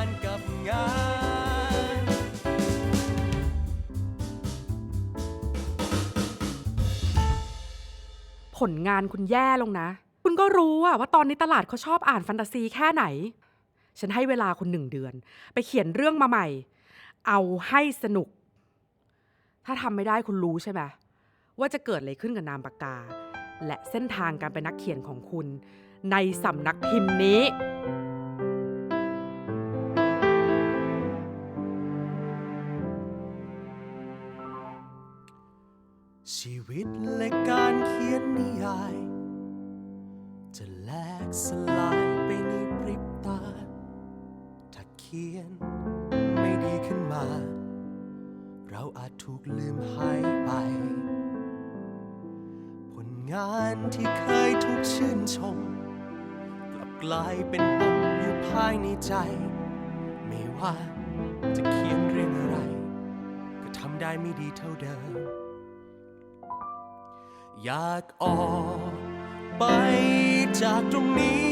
งาน ผลงานคุณแย่ลงนะ คุณก็รู้อะว่าตอนนี้ตลาดเขาชอบอ่านแฟนตาซีแค่ไหน ฉันให้เวลาคุณหนึ่งเดือน ไปเขียนเรื่องมาใหม่ เอาให้สนุก ถ้าทำไม่ได้คุณรู้ใช่ไหมว่าจะเกิดอะไรขึ้นกับนามปากกา และเส้นทางการเป็นนักเขียนของคุณ ในสำนักพิมพ์นี้ ชีวิตและการเขียนนิยาย จะแลกสลายไปในพริบตา ถ้าเขียนไม่ดีขึ้นมา เราอาจถูกลืมหายไป ผลงานที่เคยถูกชื่นชม กลับกลายเป็นปมอยู่ภายในใจ ไม่ว่าจะเขียนเรื่องอะไร ก็ทำได้ไม่ดีเท่าเดิม อยากออกไปจากตรงนี้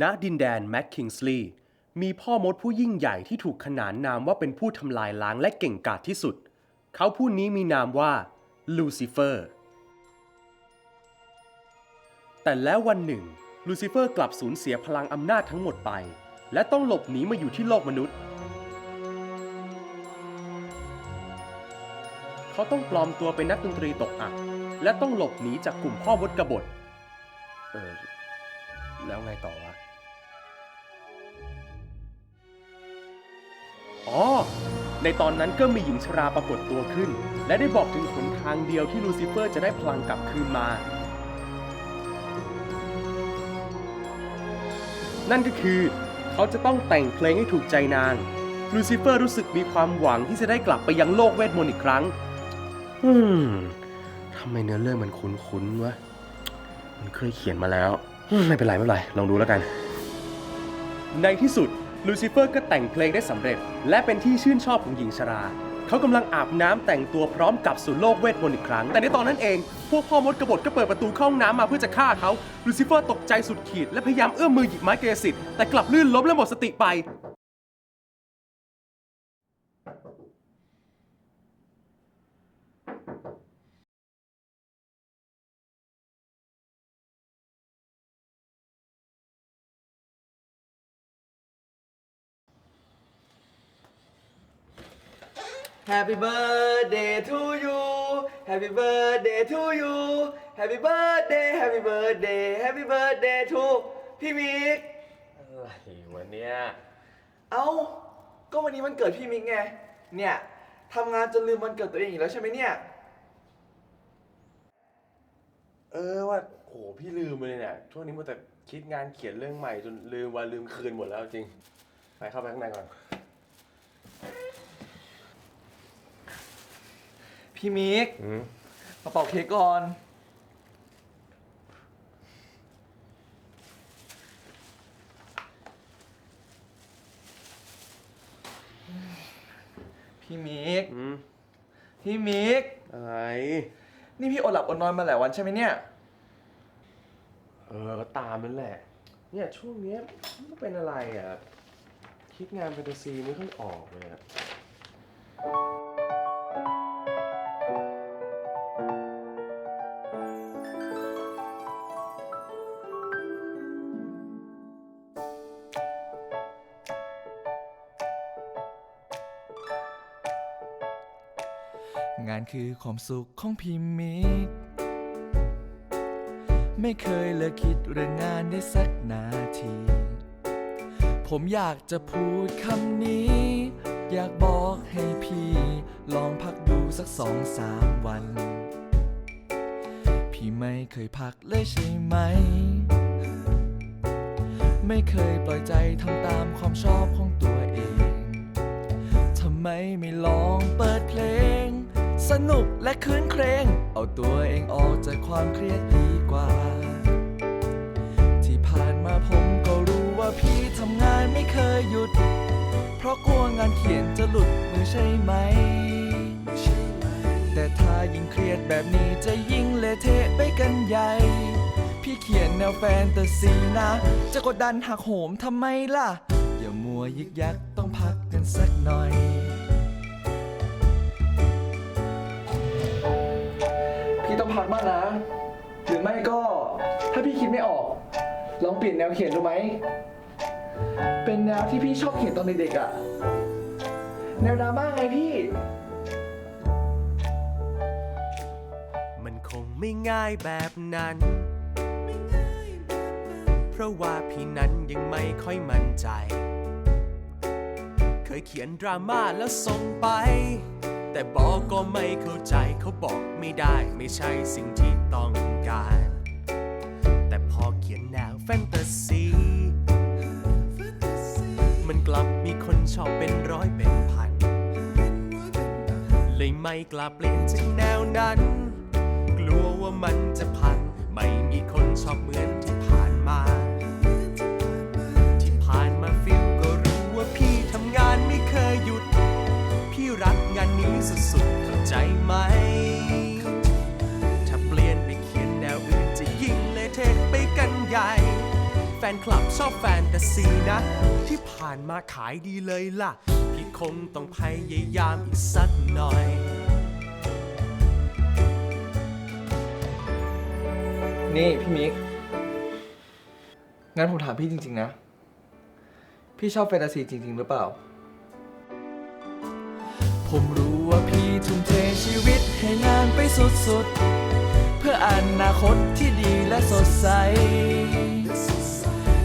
ณดินแดนแม็กคิงสลีย์มีพ่อมดผู้ยิ่งใหญ่ที่ถูกขนานนามว่าเป็นผู้ทำลายล้างและเก่งกาจที่สุด เขาผู้นี้มีนามว่าลูซิเฟอร์ แต่แล้ววันหนึ่ง ลูซิเฟอร์กลับสูญเสียพลังอำนาจทั้งหมดไป และต้องหลบหนีมาอยู่ที่โลกมนุษย์ เขาต้องปลอมตัวเป็นนักดนตรีตกอับและต้องหลบหนีจากกลุ่มพ่อมดกบฏเออ แล้วไงต่อวะ อ๋อ ในตอนนั้นก็มีหญิงชราปรากฏตัวขึ้น และได้บอกถึงหนทางเดียวที่ลูซิเฟอร์จะได้พลังกลับคืนมา นั่นก็คือ เขาจะต้องแต่งเพลงให้ถูกใจนาง ลูซิเฟอร์รู้สึกมีความหวังที่จะได้กลับไปยังโลกเวทมนต์อีกครั้ง อืมทำไมเนื้อเรื่องมันคุ้นๆวะ มันเคยเขียนมาแล้ว ไม่เป็นไรไม่เป็นไร ลองดูแล้วกัน ในที่สุดลูซิเฟอร์ก็แต่งเพลงได้สำเร็จ และเป็นที่ชื่นชอบของหญิงชรา เขากำลังอาบน้ำแต่งตัวพร้อมกลับสู่โลกเวทมนต์อีกครั้ง แต่ในตอนนั้นเอง พวกพ่อมดกบฏก็เปิดประตูเข้าห้องน้ำมาเพื่อจะฆ่าเขาลูซิเฟอร์ตกใจสุดขีดและพยายามเอื้อมมือหยิบไม้เกสิทธิ์แต่กลับลื่นล้มและหมดสติไป Happy birthday to you Happy birthday to you Happy birthday Happy birthday Happy birthday to พี่มิก อะไรวะเนี่ย เอ้า ก็วันนี้วันเกิดพี่มิกไง เนี่ยทำงานจนลืมวันเกิดตัวเองอีกแล้วใช่ไหมเนี่ย เออว่าโหพี่ลืมไปเลยเนี่ยช่วงนี้มัวแต่คิดงานเขียนเรื่องใหม่จนลืมวันลืมคืนหมดแล้วจริง ไปเข้าไปข้างในก่อน พี่มิกมาเป่าเค้กก่อน พี่มิกอืมพี่มิกอะไร นี่พี่อดหลับอดนอนมาหลายวันใช่ไหมเนี่ย เออก็ตามนั่นแหละ เนี่ยช่วงเนี้ยมันก็เป็นอะไรอะ คิดงานแฟนตาซีไม่ค่อยออกเลยอะานคือความสุขของพี่มิก ไม่เคยเลิกคิดเรื่องงานได้สักนาที ผมอยากจะพูดคำนี้ อยากบอกให้พี่ ลองพักดูสักสองสามวัน พี่ไม่เคยพักเลยใช่ไหม ไม่เคยปล่อยใจทำตามความชอบของตัวเอง ทำไมไม่ลองเปิดเพลง สนุกและคืนเครง เอาตัวเองออกจากความเครียดดีกว่า ที่ผ่านมาผมก็รู้ว่าพี่ทำงานไม่เคยหยุด เพราะกลัวงานเขียนจะหลุดมือใช่ไหม แต่ถ้ายิ่งเครียดแบบนี้จะยิ่งเละเทะไปกันใหญ่ พี่เขียนแนวแฟนตาซีนะ จะกดดันหักโหมทำไมล่ะ อย่ามัวยึกยักต้องพักกันสักหน่อย พี่ต้องพักบ้างนะ หรือไม่ก็ถ้าพี่คิดไม่ออก ลองเปลี่ยนแนวเขียนดูไหม เป็นแนวที่พี่ชอบเขียนตอนเด็กๆอะแนวดราม่าไงพี่ มันคงไม่ง่ายแบบนั้น เพราะว่าพี่นั้นยังไม่ค่อยมั่นใจ เคยเขียนดราม่าแล้วส่งไป แต่บอกก็ไม่เข้าใจเขาบอกไม่ได้ไม่ใช่สิ่งที่ต้องการ แต่พอเขียนแนวแฟนตาซี มันกลับมีคนชอบเป็นร้อยเป็นพัน เลยไม่กล้าเปลี่ยนจากแนวนั้น กลัวว่ามันจะพัง ไม่มีคนชอบเหมือนที่ผ่านมา สุดๆเข้าใจไหม ถ้าเปลี่ยนไปเขียนแนวอื่นจะยิ่งเละเทะไปกันใหญ่ แฟนคลับชอบแฟนตาซีนะ ที่ผ่านมาขายดีเลยล่ะ พี่คงต้องพยายามอีกสักหน่อยนี่พี่มิก งั้นผมถามพี่จริง ๆ นะ พี่ชอบแฟนตาซีจริง ๆ หรือเปล่า ทุ่มเทชีวิตให้งานไปสุดๆ เพื่ออนาคตที่ดีและสดใส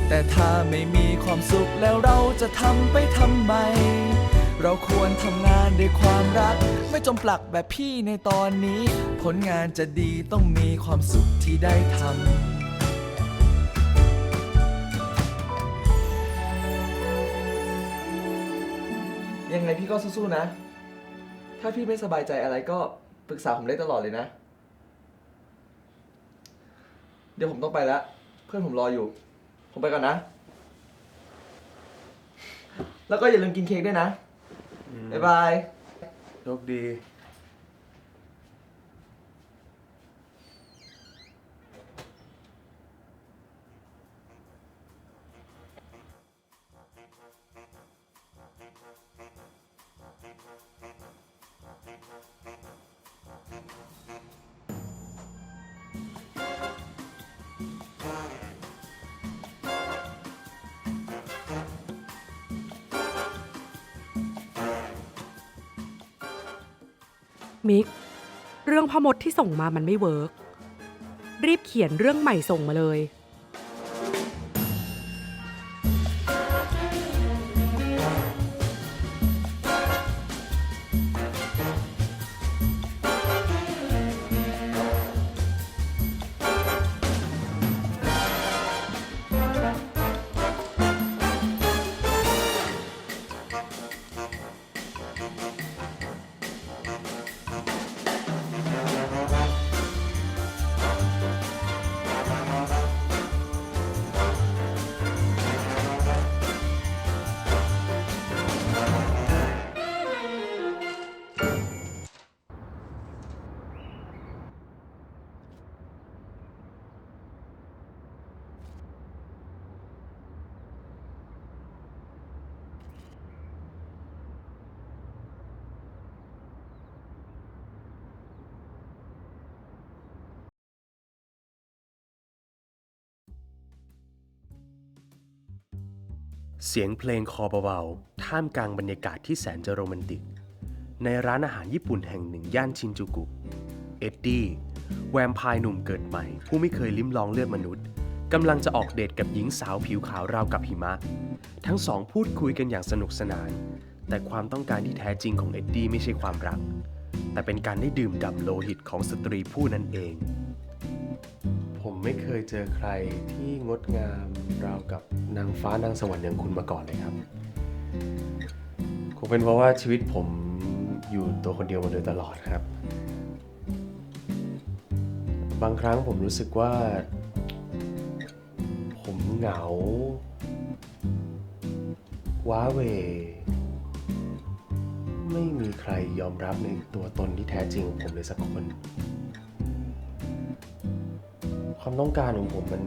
แต่ถ้าไม่มีความสุขแล้วเราจะทำไปทำไม เราควรทำงานด้วยความรัก ไม่จมปลักแบบพี่ในตอนนี้ ผลงานจะดีต้องมีความสุขที่ได้ทำยังไงพี่ก็สู้ๆนะ ถ้าพี่ไม่สบายใจอะไรก็ปรึกษาผมได้ตลอดเลยนะ เดี๋ยวผมต้องไปแล้ว เพื่อนผมรออยู่ ผมไปก่อนนะ แล้วก็อย่าลืมกินเค้กด้วยนะ บ๊ายบาย โชคดี มิก เรื่องพ่อมดที่ส่งมามันไม่เวิร์กรีบเขียนเรื่องใหม่ส่งมาเลย เสียงเพลงคอเบาๆ ท่ามกลางบรรยากาศที่แสนจะโรแมนติก ในร้านอาหารญี่ปุ่นแห่งหนึ่งย่านชินจูกุ เอ็ดดี้ แวมพร์หนุ่มเกิดใหม่ ผู้ไม่เคยลิ้มลองเลือดมนุษย์กำลังจะออกเดทกับหญิงสาวผิวขาวราวกับหิมะ ทั้งสองพูดคุยกันอย่างสนุกสนาน แต่ความต้องการที่แท้จริงของเอ็ดดี้ไม่ใช่ความรัก แต่เป็นการได้ดื่มด่ำโลหิตของสตรีผู้นั้นเอง ไม่เคยเจอใครที่งดงามราวกับนางฟ้านางสวรรค์อย่างคุณมาก่อนเลยครับ คงเป็นเพราะว่าชีวิตผมอยู่ตัวคนเดียวมาโดยตลอดครับ บางครั้งผมรู้สึกว่า ผมเหงา ว้าเว ไม่มีใครยอมรับในตัวตนที่แท้จริงของผมเลยสักคน ความต้องการของผมมัน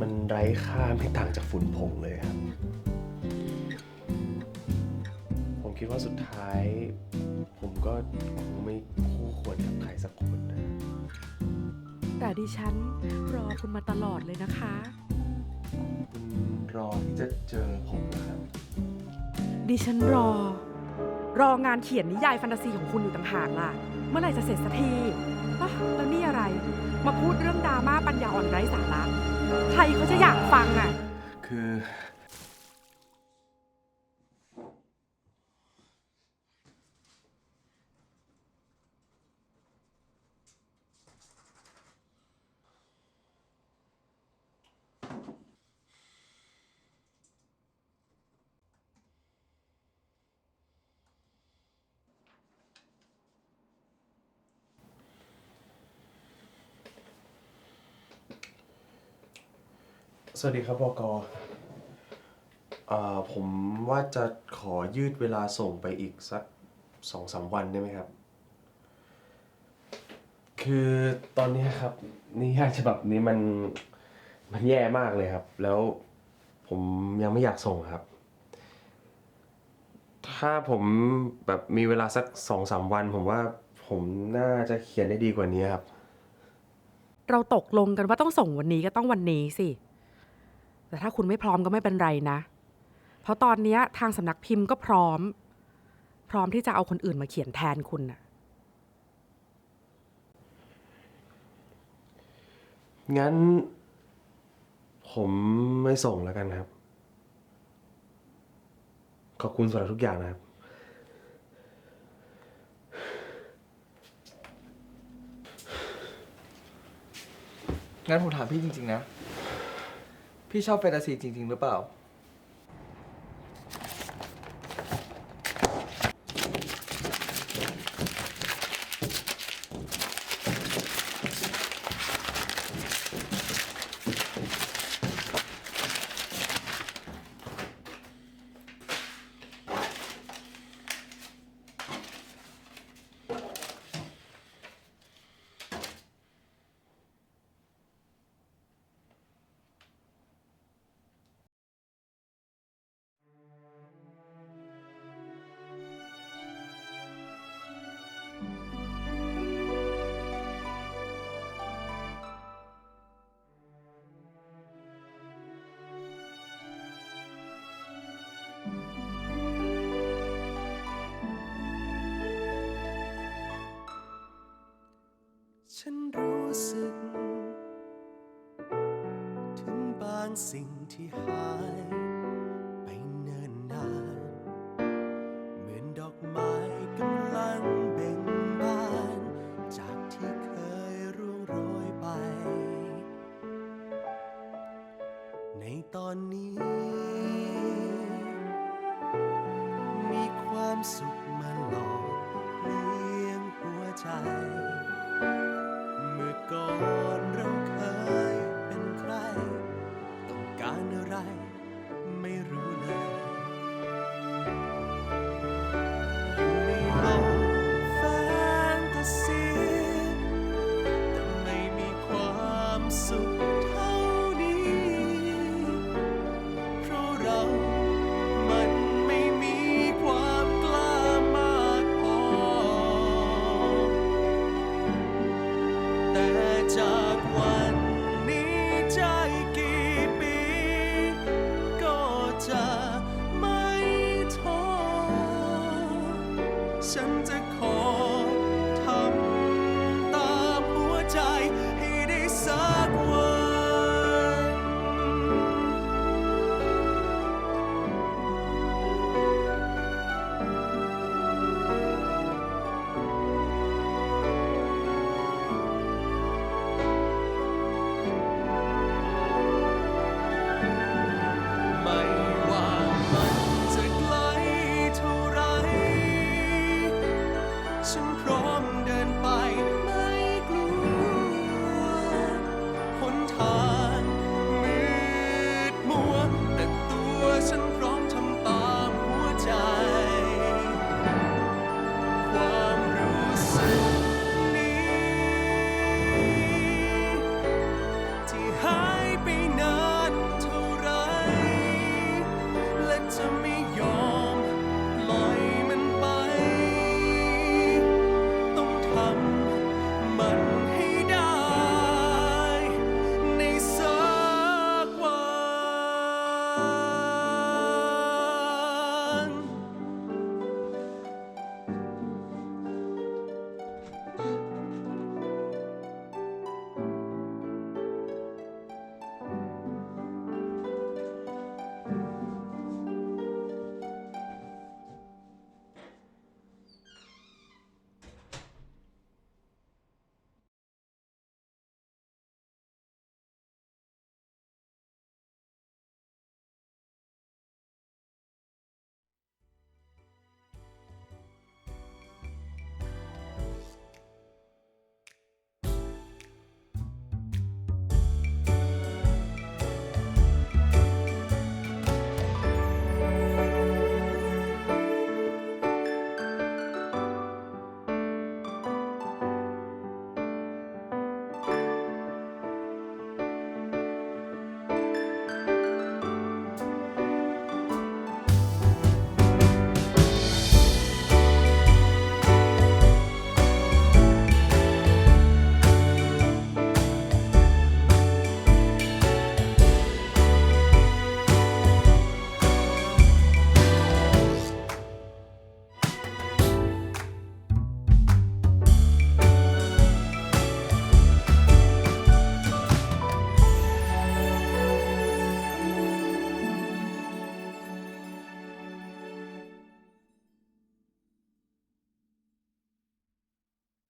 มันไร้ค่าไม่ต่างจากฝุ่นผงเลยครับ ผมคิดว่าสุดท้าย ผมก็คงไม่คู่ควรกับใครสักคนนะ แต่ดิฉันรอคุณมาตลอดเลยนะคะ คุณรอที่จะเจอผมนะครับ ดิฉันรอ รองานเขียนนิยายแฟนตาซีของคุณอยู่ต่างหากล่ะ เมื่อไหร่จะเสร็จสักที อ๊ะแล้วนี่อะไร มาพูดเรื่องดราม่าปัญญาอ่อนไร้สาระ ใครเขาจะอยากฟังอะ คือ สวัสดีครับบกอ่าผมว่าจะขอยืดเวลาส่งไปอีกสักสองสามวันได้ไหมครับ คือตอนนี้ครับนิยายฉบับนี้มันมันแย่มากเลยครับ แล้วผมยังไม่อยากส่งครับ ถ้าผมแบบมีเวลาสักสองสามวัน ผมว่าผมน่าจะเขียนได้ดีกว่านี้ครับ เราตกลงกันว่าต้องส่งวันนี้ก็ต้องวันนี้สิ แต่ถ้าคุณไม่พร้อมก็ไม่เป็นไรนะ เพราะตอนเนี้ยทางสำนักพิมพ์ก็พร้อม พร้อมที่จะเอาคนอื่นมาเขียนแทนคุณน่ะงั้น ผมไม่ส่งแล้วกันครับ ขอบคุณสำหรับทุกอย่างนะครับ งั้นผมถามพี่จริง ๆ นะ พี่ชอบแฟนตาซีจริง ๆ หรือเปล่าางสิ่งที่หายไปเนิ่นนาน เหมือนดอกไม้กำลังเบ่งบาน จากที่เคยร่วงโรยไป ในตอนนี้ มีความสุขมาหล่อเลี้ยงหัวใจ